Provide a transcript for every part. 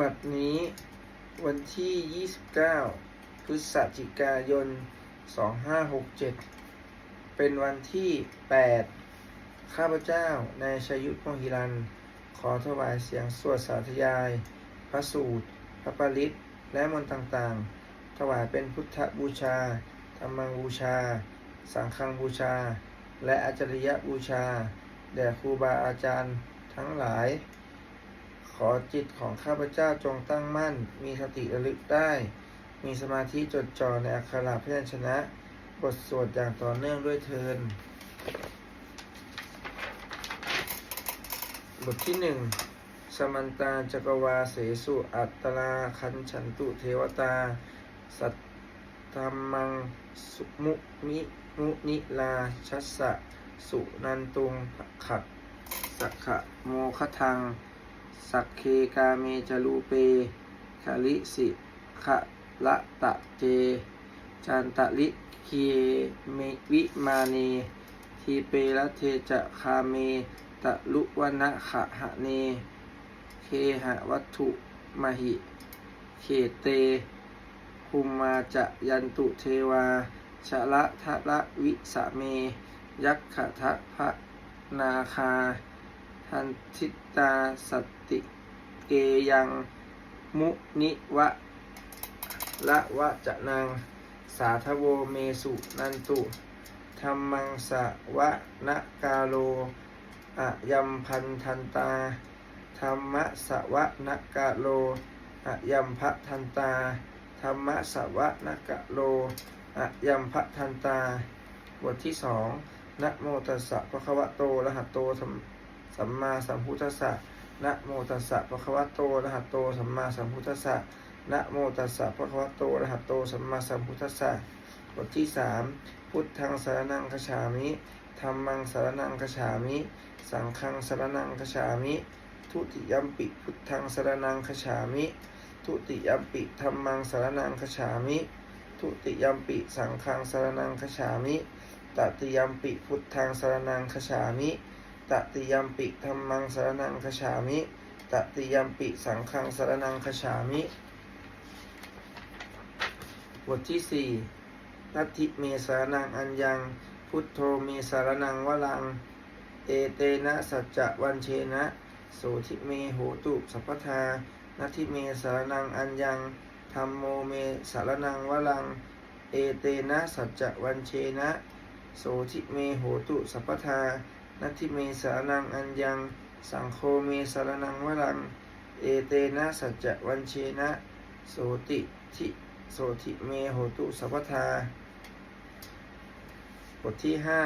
บัดนี้วันที่ 29 พฤศจิกายน 2567 เป็นวันที่ 8 ข้าพเจ้านายชยุทธโมหิรัน ขอถวายเสียงสวดสาธยาย พระสูตร พระปริตและมนต์ต่างๆ ถวายเป็นพุทธบูชา ธรรมบูชา สังฆบูชา และอาจริยบูชา แด่ครูบาอาจารย์ทั้งหลาย ขอจิตของข้าพเจ้าจงตั้งมั่น มีสติระลึกได้ มีสมาธิจดจ่อในอักขระพยัญชนะ บทสวดอย่างต่อเนื่องด้วยเทินบทที่หนึ่งสมันตาจักรวาเสสุอัตตลาคันฉันตุเทวตา สัตธรรมังสุมุมิมุนิลาชัสสะ สุนันตุงขัดสักขะโมคทัง สักเคกาเมจรูเปคาลิสิขะละตะเจ จันตะลิเคเมวิมาเนทีเปละเทจะคาเมตะลุวนะขะหะเน เคหะวัตถุมหิ เขเตภูมมาจะยันตุเทวา ชะละทะละวิสะเม ยักขะทะพะนาคา ทันทิตาสติเกยังมุนิวะละวะจะนังสาทโวเมสุนันตุธรรมังสะวะนะกาโลอะยัมพันทันตาธรรมะสะวะนะกะโลอะยัมพะทันตาธรรมะสะวะนะกะโลอะยัมพะทันตา บทที่สองนะโมตัสสะภะคะวะโตระหะโตสัม สัมมาสัมพุทธัสสะนะโมตัสสะภะคะวะโตอะระหะโต สัมมาสัมพุทธัสสะนะโมตัสสะภะคะวะโตอะระหะโต สัมมาสัมพุทธัสสะบทที่สามพุทธังสารนังคฉามิธรรมังสารนังคฉามิ สังฆังสารนังคฉามิ ทุติยัมปิพุทธังสารนังคฉามิ ทุติยัมปิธรรมังสารนังคฉามิ ทุติยัมปิสังฆังสารนังคฉามิตติยัมปิพุทธังสารนังคฉามิ ตติยมปิธรรมังสารนังคฉามิตติยมปิสังฆังสารนังคฉามิ บทที่สี่นัตถิเมสารนังอัญญัง พุทโธเมสารนังวลัง เอเตนะสัจจวันเชนะโสทิเมโหตุสัพพทานัตถิเมสารนังอัญญังธรรมโมเมสารนังวลัง เอเตนะสัจจวันเชนะ โสทิเมโหตุสัพพทา นัตถิเมสานังอัญญัง สังโฆเมสารนังวลัง เอเตนะสัจจวันเชนะโสติทิโสทิเมโหตุสัพพทา บทที่ห้า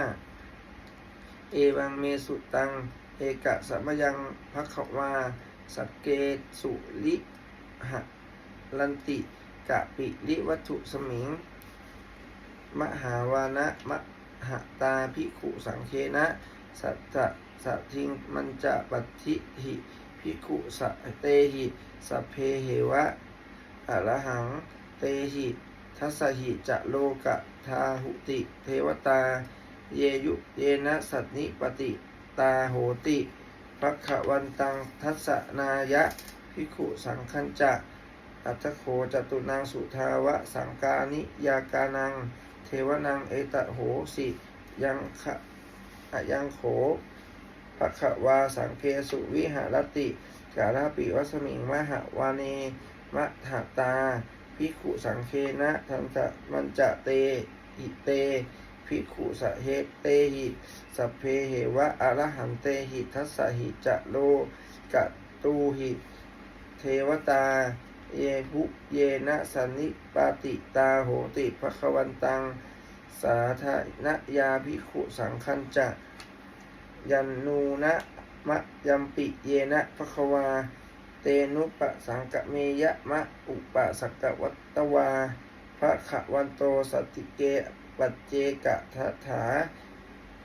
เอวังเมสุตัง เอกะสัมยังพักขวาสักเกสุลิหะลันติกะปิลิวัตถุสมิง มหาวานะมหตาภิกขุสังเคนะ สัตตะสัทิงมันจะปัติหิภิกขุสเตหิสัพเพเหวะอรหังเตหิทัสหิจะโลกะทาหุติเทวตา เยยุเยนะสัตนิปติตาโหติปัคขวันตังทัสนายะภิกขุสังคัญจะอัตโขจตุนางสุทาวะสังกานิยากานัง เทวนังเอตโหสิ ยังขะ อะยังโขปัควาสังเคสุวิหารติกาลาปิวัสมิงมหาวาเนมะหาตาภิกขุสังเคนะทันจะมันจะเตหิเตภิกขุสะเหเตหิสัพเพเหวะอรหันเตหิทัสสะหิจะโลกะตูหิเทวตา เยภุเยนะสันนิปาติตาโหติภควันตัง สาธนยาภิกขุสังคัญจะยันนูนะมะยัมปิเยนะภควา เตนุปะสังกะเมยะมะอุปะสักกะวัตวาพระขวันโตสติเกปัจเจกะทะถา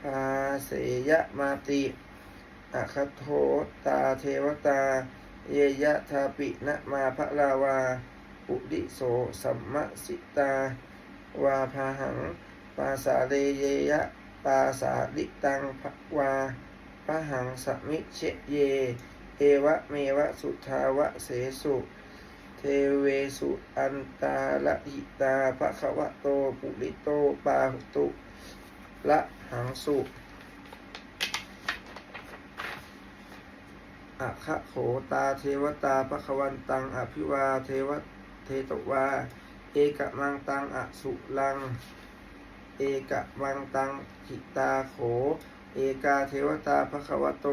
ภาเสยะมาติอะคโทตาเทวตา เยยะทาปินะมาพระลาวาปุริโสสัมมสิตา วาพาหัง ปาสาเลเยยะปาสาลิตังภวาพระหังสมิเชเย เอวะเมวะสุทาวะเสสุ เทเวสุอันตาละหิตาภะคะวะโตปุริโตปาหุตุละหังสุอะคะโขตาเทวตาภะควันตังอภิวาเทวเทตวา เอกมังตังอสุลัง เอกมังตังหิตาโข เอกาเทวตาภะควโต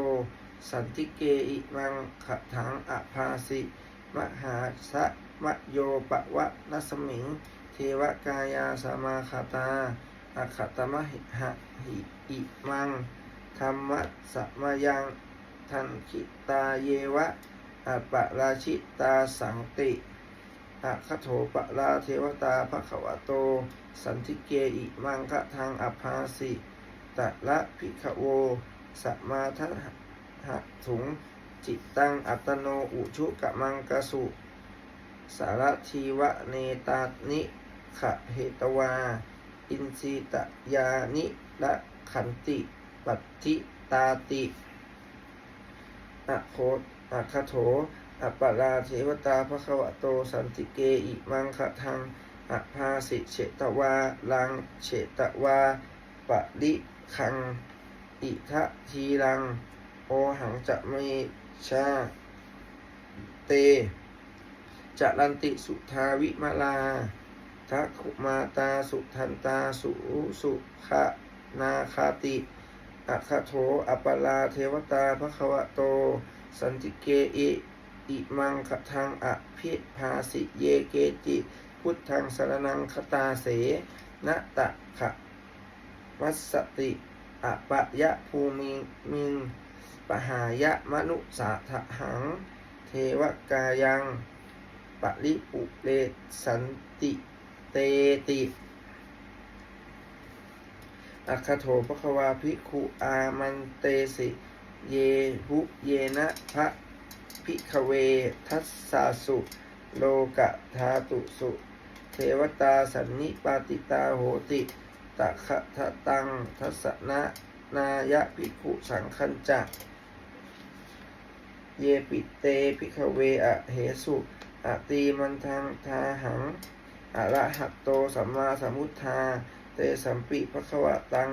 สันติเกอิมังขะถังอภาสิ มหาสะมะโยปะวะนัสมิง เทวกายาสมาคาตาอัคตมหิหะหิอิมัง ธรรมะสะมยังทันคิตาเยวะอปะราชิตาสังติ อะคโถปะราเทวตาภคะวะโต สันทิเกอิมังคะทางอภาสิตะละพิขโวสมาทหะถุง จิตตังอัตโนอุชุกะมังกสุ สารทีวะเนตานิขะเหตวา อินสีตะยานิละขันติปัตติตาติอะโคอะคโถ อะปะราเทวตาภคะขวะโตสันติเกอิมังคะทังอภาสิเฉตวาลังเฉตวาปะลิคัง อิทะทีรัง โอหังจะเมชาเตจะลันติสุทาวิมาลาทักขุมาตาสุทันตาสุสุขะนาคาติอะคโถอัปปลาเทวตาภควะโต สันติเกอิ อิมังคทังอภิภาสิเยเกจิ พุทธังสรนังคตาเสนะตะขะวัสสติอะปะยะภูมิมิงปหายะมนุสาทะหัง เทวกายังปริปุเรสันติเตติอัคโถปควาภิกขุอามันเตสิ เยหุเยนะพระ พิกเวทัสสาสุ โลกะธาตุสุ เทวตาสันนิปาติตาโหติตะคะทะตังทัสสนะนายะภิกขุสังคัญจักเยปิเตพิกเวอะเหสุอะตีมันทังทาหังอะระหัตโตสัมมาสัมพุทธา เตสัมปิภควะตัง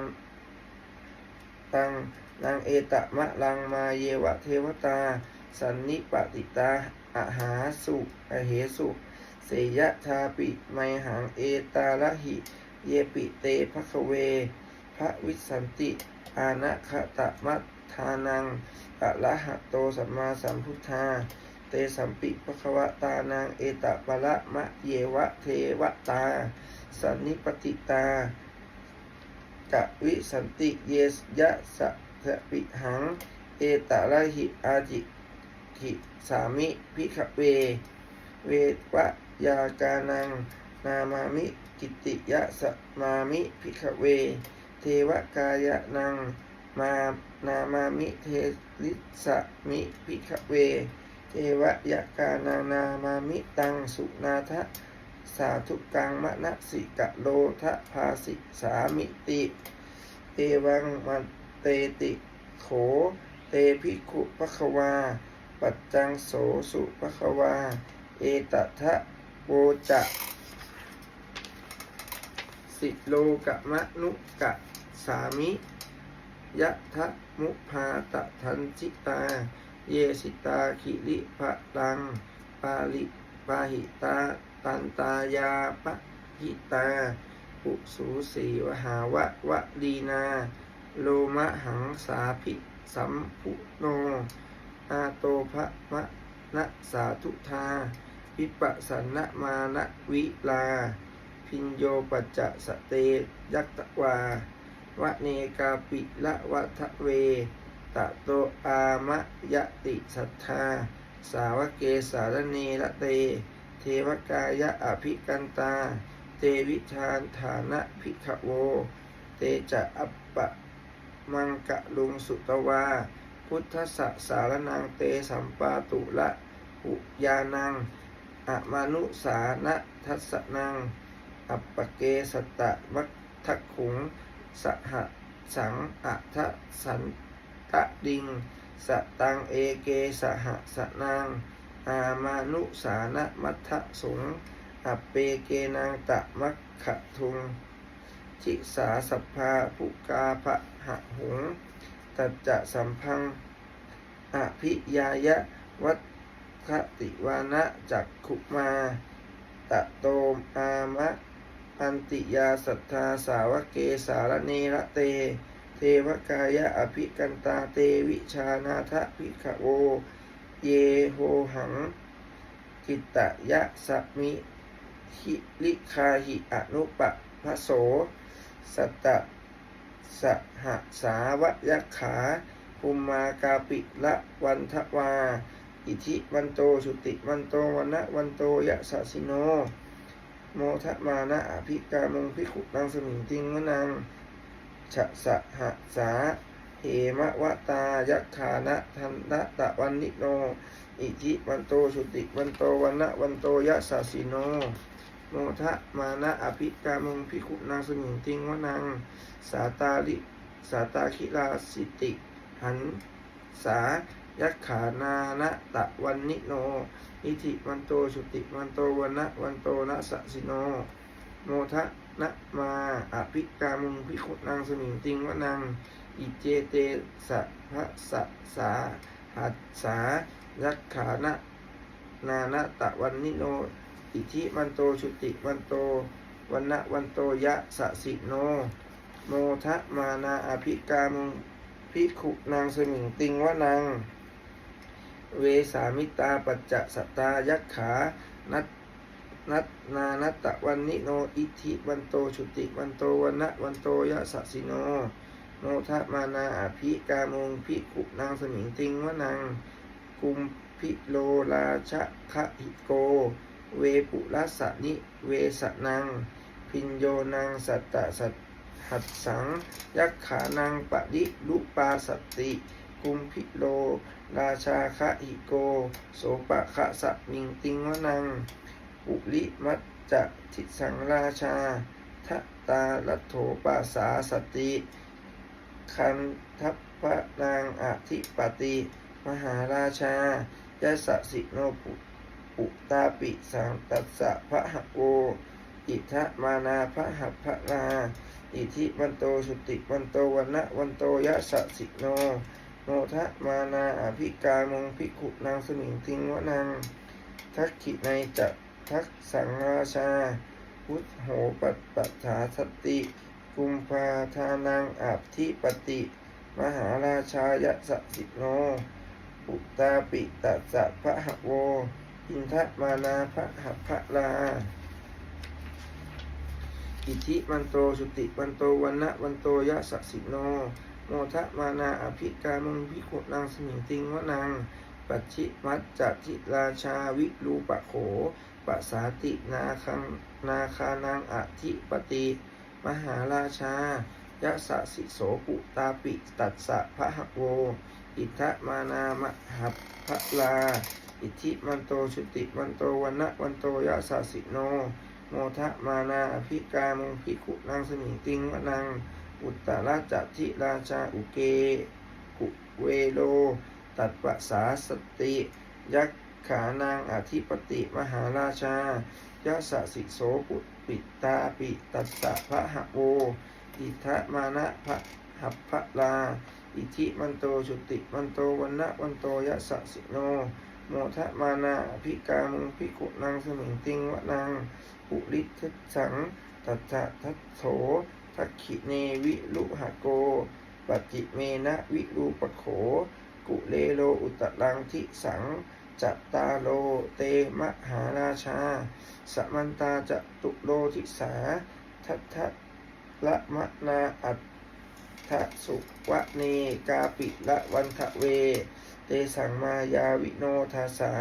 ตังนางเอตะมะลังมาเยวะเทวตา สันนิปติตาอะหาสุอเหสุเสยะทาปิไมหังเอตาละหิ เยปิเตภะคะเว พระวิสันติ อานะคตะมัทานังอะระหะโตสัมมาสัมพุทธา เตสัมปิภควตานางเอตปะละมะเยวะเทวตา สันนิปติตากะวิสันติเยสยะสะสะปิหัง เอตะระหิอาจิ ขิสามิพิขเว เววะยากานัง นามามิกิติยะสมามิพิขเว เทวกายะนัง มานามามิเทลิสมิพิขเว เทวยากานานามามิตังสุนาทะสาธุกังมะนะสิกะโลทะภาสิสามิติ เอวังมันเตติโข เตภิกขุปะคะวา ปัจจังโสสุปะคะวา เอตทะโวจะสิโลกะมะนุกะสามิยะทะมุภาตะทันจิตา เยสิตาคิริภะตัง ปาลิปาหิตา ตันตายาปะหิตาปุสูสีวหาวะวะดีนา โลมะหังสาภิสัมพุโน อาโตภะมะนะสาธุธาวิปัสสนะมานะวิลา พินโยปัจจะสเตยัตตวาวะเนกาปิละวัทะเว ตะโตอามะยะติสัทธา สาวเกสารเนละเต เทวกายะอภิกันตา เตวิชานฐานะพิขโว เตจะอัปปะมังกะลุงสุตวา พุทธสสารนังเตสัมปาตุละหุยานังอะมานุสานะทัสนัง อัปปเกสตะวัฏขุง สหสังอัทสันตะดิง สตังเอเกสหสนาง อามานุสานะมัทธสงอัปเปเกนางตะมัคขทุงทิสาสัพพาภุกาภะหะหง ตัจจะสัมพังอภิยายะวัฏคติวานะจักขุมาตะโตมอามะอันติยาสัทธาสาวเกสารเนระเต เทวกายะอภิกันตาเตวิชานาทะพิขโวเยโหหังกิตตยะสมิหิลิคาหิอนุปะพะโส สัตต สหสาวยักขาภูมากาปิละวันทวา อิทิวันโตสุติวันโตวันนะวันโตยะสสิโน โมทะมานะอภิกามงพิขุนังสมิงติงวนังฉะสหสาเหมะวะตายักขานะทันตะตะวันนิโน อิทิวันโตสุติวันโตวันนะวันโตยะสสิโน โมทะมานะอภิกามงพิขุนังสมิงติงวนัง สาตาลิสาตาคิลาสิติ หันสายักขานานะตะวันนิโน อิทิวันโตสุติวันโตวันนะวันโตนะสสิโน โมทะนะมาอภิกามุงพิขุนังสมิงติงวนัง อิเจเตสะพระสะสาหัสสายักขานะนานะตะวันนิโน อิทิวันโตสุติวันโตวันนะวันโตยะสะสิโน โมทะมานาอภิกามพิขุนางสมิงติงวนังเวสามิตาปัจจะสตายักขานัตนัตนานัตตะวันนิโนอิทิวันโตชุติวันโตวันนะวันโตยะสัสสิโน โมทะมานาอภิกามงพิกุนางสมิงติงวนังกุมพิโลราชะคะหิโก เวปุรัสสนิเวสนัง พินโยนางสัตตะสัตหัสสัง ยักขานังปะดิลุปาสติกุมพิโล ราชาคะหิโก โสปะคะสะมิงติงวนัง อุลิมัจจะทิสังราชาทตาลัโถปาสาสติ คันทัพพระนางอธิปติ มหาราชายะสะสิโนปุ ปุตาปิสังตัสสะพระหะโวอิทะมานาพระหัพพนาอิทิวันโตสุติวันโตวันนะวันโตยะสะสิโน โนทะมานาอภิกามงพิขุนางสมิงติงวนังทักขิในจักทักสังราชา พุทโหปัตปัฏฐาสติ กุมภาทานังอาทิปติ มหาราชายะสะสิโนปุตตาปิตัสสะพระหะโว อินทะมานาพระหัพพลาอิทิวันโตสุติวันโตวันนะวันโตยะสสิโน โมทะมานาอภิกามุงพิขุนางสมิงติงวนังปัจฉิมัจจทิราชาวิรูปะโขปสาตินาคังนาคานังอธิปติมหาราชายะสสิโสปุตาปิตัสสะพระหโว อิทะมานามหัพพลา อิทิมันโตชุติวันโตวันนะวันโตยะสะสิโน โมทะมานาอภิกามงพิขุนางสมิงติงวนัง อุตตราจัทิราชาอุเกกุเวโล ตัดปะสาสติ ยักขานางอธิปติมหาราชายะสสิโสปุปิตาปิตัสสะพระหะโวอิทะมานะพระหัพพลา อิทิมันโตชุติมันโตวันนะวันโตยะสสิโน โมทะมานาอภิกามุงพิกุนางสมิงติงวะนางปุริทัสังตัตถะทัตโถทักขิเนวิลุหะโกปจิเมนะวิรูปโข กุเลโลอุตรังทิสังจัตตาโลเตมหาราชา สมันตาจตุโลทิสา ทัตถะละมะนาอัตถสุวะเนกาปิละวันทะเว เตสังมายาวิโนทาสา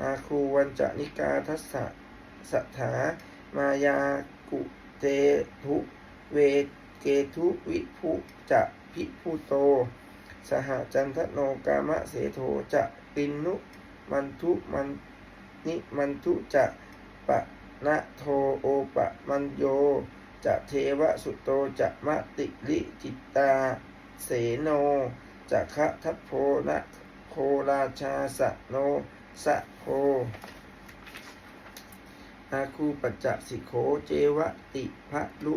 อาคูวันจนิกาทัสสะสัทธามายากุเตทุเวเกทุวิภุจะพิพุโต สหจันทโนกามะเสโทจะปินนุมันทุมันนิมันทุจะปะนะโทโอปะมันโย จะเทวสุโตจะมะติลิจิตตา เสโนจักขะทัพโพนะโค ราชาสะโนสะโพอาคูปัจจสิโขเจวติภะลุ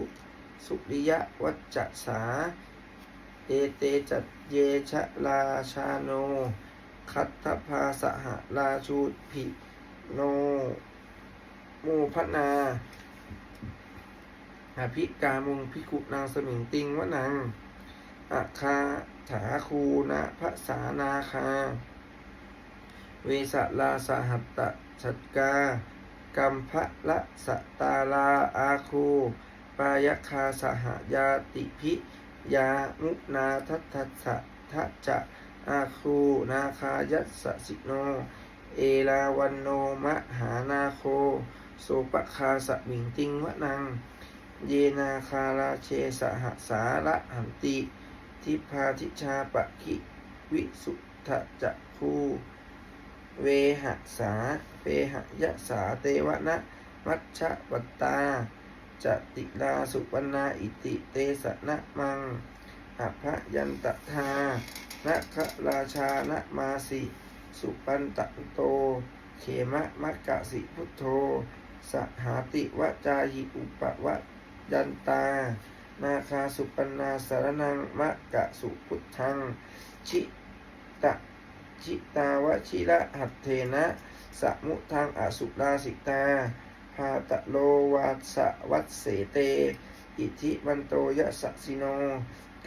สุริยะวัจจสา เอเตจัตเยชะราชาโน คัตถภาสหราชูพิโนมูพนาอภิกามุงพิกุนางสมิงติงวนังอาคา ถาคูนะพระสานาคา เวสลาสหัตตะชัดกากัมภะละสะตาลาอาคูปายคาสหายาติพิยามุนาทัตทัสะทะจะอาคูนาคายัสสสิโน เอลาวันโนมะหานาโคโสปคาสมิงติงวะนัง เยนาคาราเชสหสาระหันติ ทิพาทิชาปะคิวิสุทธจักคูเวหสาเปหยะสาเตวะนะมัชชะวัตตาจติลาสุปนาอิติเตสนะมังอภยันตทานะคะราชานะมาสิสุปันตะโต เขมะมักกะสิพุทโธ สหาติวจาหิอุปวะยันตา นาคาสุปนาสารนังมะกะสุพุทธัง ชิตะชิตาวชิระหัตเทนะสมุทังอสุราสิตาพาตะโลวัสวัตเสเต อิทิมันโตยะสสิโน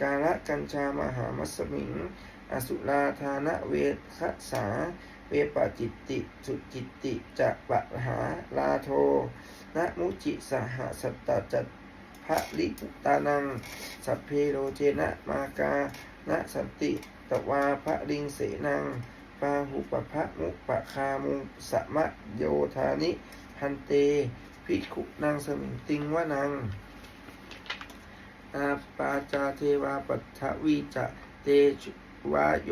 กาละกัญชามหามัสมิง อสุราธานะเวคสา เวปจิตติสุจิตติจะปะหาลาโทนะมุจิสหสัตตจัต พระลิปุตานัง สัพเพโรเจนะมากานะสันติตวาพระลิงเสนังปาหุปภะมุปะคามุสะมะโยธานิพันเตภิกขุนางสมิงติงวะนัง อาปาจาเทวาปัทถวีจะเตจวาโย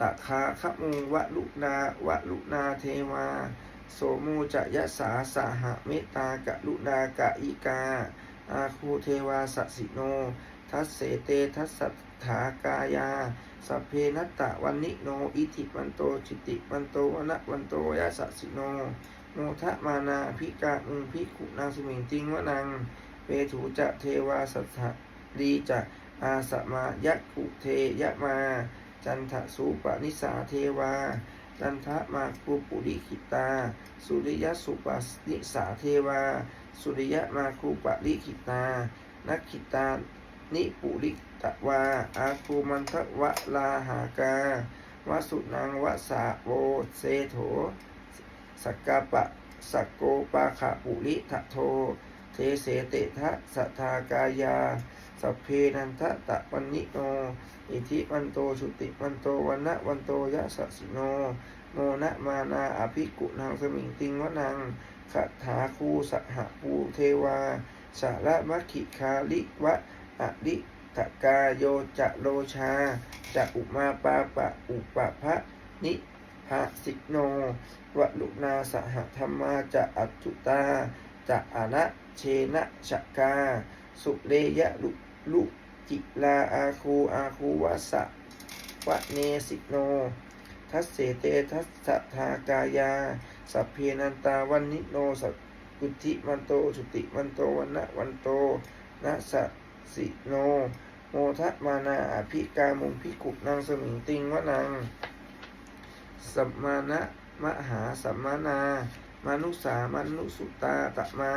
ตะคาขมุวะลุนาวะลุนาเทวา โสมูจะยะสาสหะเมตากะลุนากะอิกา อาคูเทวาสสิโน ทัสเสเตทัสสัทธากายาสัพเพนัตตะวันนิโน อิทิวันโต จิติวันโตวนะวันโตยะสสิโน โมทะมานาภิกาอุงภิกขุนางสมิงติงวะนัง เวถูจะเทวาสัทธะดีจะอาสมายะกุเทยะมา จันทสูปนิสาเทวา จันทะมาคูปุริขิตา สุริยสุปนิสาเทวา สุริยะมาคูปริขิตา นักขิตา นิปุริตะวา อาคูมันทวะลาหากาวสุนังวสาโวเซโถ สักกาปะสักโกปาขะปุริทะโท เทเสเตทะสัทากายา สัพเพนันทะตะปันนิโน อิทิวันโตชุติวันโตวันนะวันโตยะสัสิโน โมนะมานาอภิกุนางสมิงติงวนัง คาถาคูสหปูเทวาสารมัคคิคาลิวะอดิตกาโยจะโลชาจะอุมาปาปะอุปะพะนิหะสิโนวลุนาสหธรรมาจะอัจจุตาจะอนะเชนะชะกา สุเลยะลุลุจิลาอาคูอาคูวะสะวะเนสิโน ทัสเสเตทัสสะทากายา สัพเพนันตาวันนิโนสัพกุธิมันโตสุติมันโตวันนะวันโตนะสะสิโน โมทะมานาอภิกามุงพิกุนางสมิงติงวะนางสัมมานะมหาสัมมานา มนุสามนุสุตาตะมา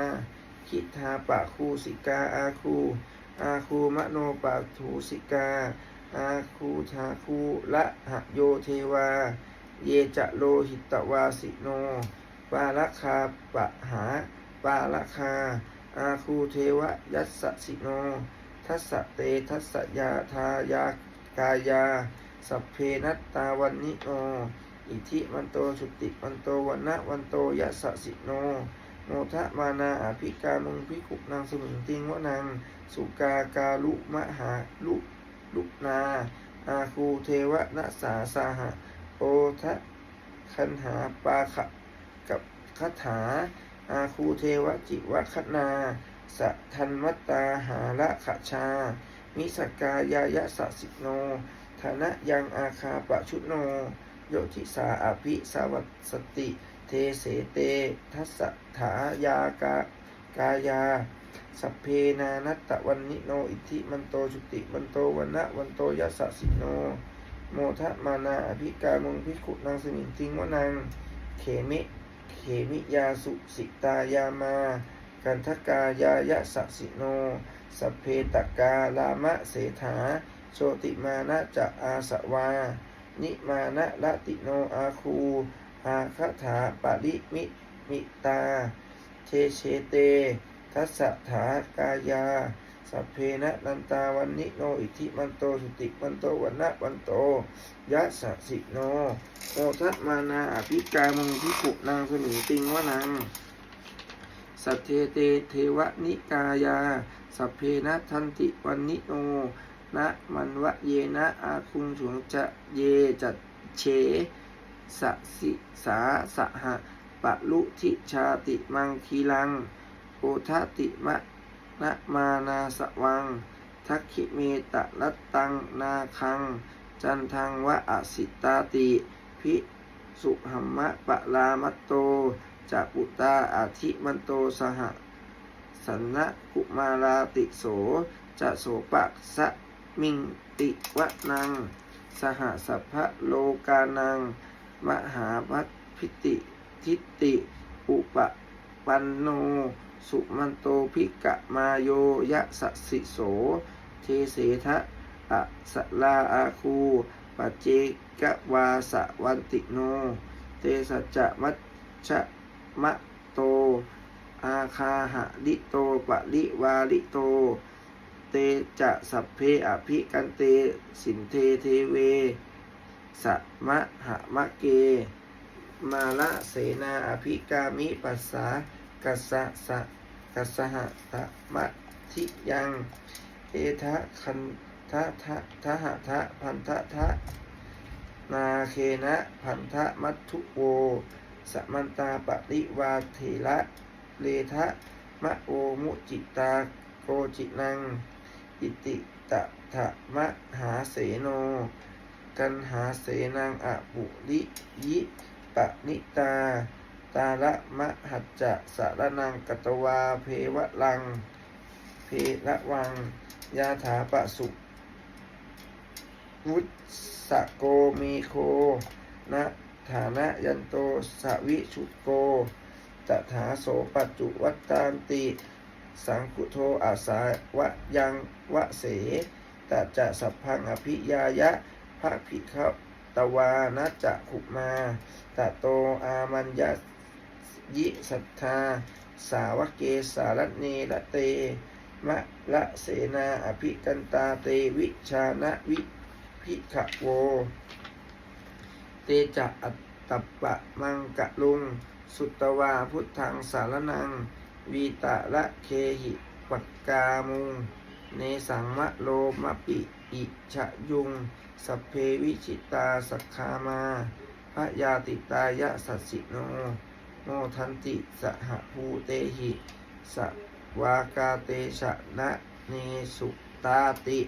คิทาปะคูสิกาอาคูอาคูมโนปะทูสิกา อาคูทาคูละหะโยเทวา เยจะโลหิตวาสิโน ปาละคาปะหา ปาละคา อาคูเทวยัสสะสิโน ทัสเตทัสยาทายากายา สัพเพนัตตาวันนิโน อิทิมันโตสุติมันโตวันนะวันโตยัสสะสิโน โมทะมานาอภิกามุงพิกุนางสมิงติงวะนางสุกากาลุมหาลุลุนา อาคูเทวนะสาสาหะ โอทะคันหาปาขะกับคาถา อาคูเทวจิวคนาสะทันวัตตาหาละขะชา มิสกายายะสะสิโนทฐานะยังอาคาปะชุโน โยทิสาอภิสวัตสติ เทเสเต ทัสถายากากายา สัพเพนานัตตะวันนิโน อิทธิมันโตจุติมันโตวันนะวันโตยัสสะสิโน โมทะมานาอภิกามุงพิกุนางสมิงติงวนังเขมิเขมิยาสุสิตายามา กันทกายายะสัสิโนสัพเพตกาลามะเสถาโชติมานะจะอาสวา นิมานะละติโนอาคูอาคาถาปาริมิมิตาเทเชเต ทัสสะถากายา สัพเพนะนันตาวันนิโนอิทิมันโตสุติมันโตวันนะวันโตยะสสิโนโอทัตมานาอภิกามุงพิกุนางสมิงติงวะนังสัทเทเตเทวนิกายา สัพเพนะทันติวันนิโนนะมันวะเยนะอาคุงฉวงจะเยจัดเฉสสิสาสหะปะลุทิชาติมังคีลังโอทติมะ นะมานาสวัง ทักขิเมตะลัตตัง นาคัง จันทังวะอสิตาติ พิสุหัมมะปะลามัตโตจะปุตตาอาทิมันโตสหสันนะกุมาราติโส จะโสปะสะมิงติวะนัง สหสัพพะโลกานัง มหาวัตพิติทิติ อุปปันโน สุมันโตภิกะมาโยยะสะสิโส เทเสทะอะสะลาอาคูปัจเจกวาสะวันติโน เตสัจมัชมะโต อาคาหะลิโตปะลิวาลิโต เตจะสัพเพอภิกันเตสินเทเทเวสัมะหะมะเก มาละเสนาอภิกามิปัสสา กัสสะสะกัสสหะตะมะทิยัง เอทะคันทะทะทะหะทะพันทะทะนาเคนะพันธะมัตทุโวสมันตาปริวาเถระเลทะมะโอมุจิตาโกจินัง อิติตะทะมะหาเสโน กันหาเสนังอะปุริยิปะนิตา ตาละมะหัจจะสารนังกตวาเพวะลัง เพระวัง ยาถาปะสุวุตสะโกมีโคนะฐานะยันโตสวิชุโก ตถาโสปัจจุวัตตานติ สังคุโทอาสาวะยังวะเสตจะสัพพังอภิยายะพระภิกขตวานะจะขุมาตะโตอามัญญ ยิสัทธา สาวกเกสารเนละเต มะละเสนาอภิกันตาเตวิชานะวิพิขะโว เตจะอัตตปปะมังกะลุง สุตวาพุทธังสารนัง วีตะละเคหิปักกามุง เนสังมะโลมะปิอิชะยุง สัพเพวิชิตาสักขามาพระยาติตายะสัสสิโน โมทันติสหภูเตหิสวากาเตชะนะเนสุตาติ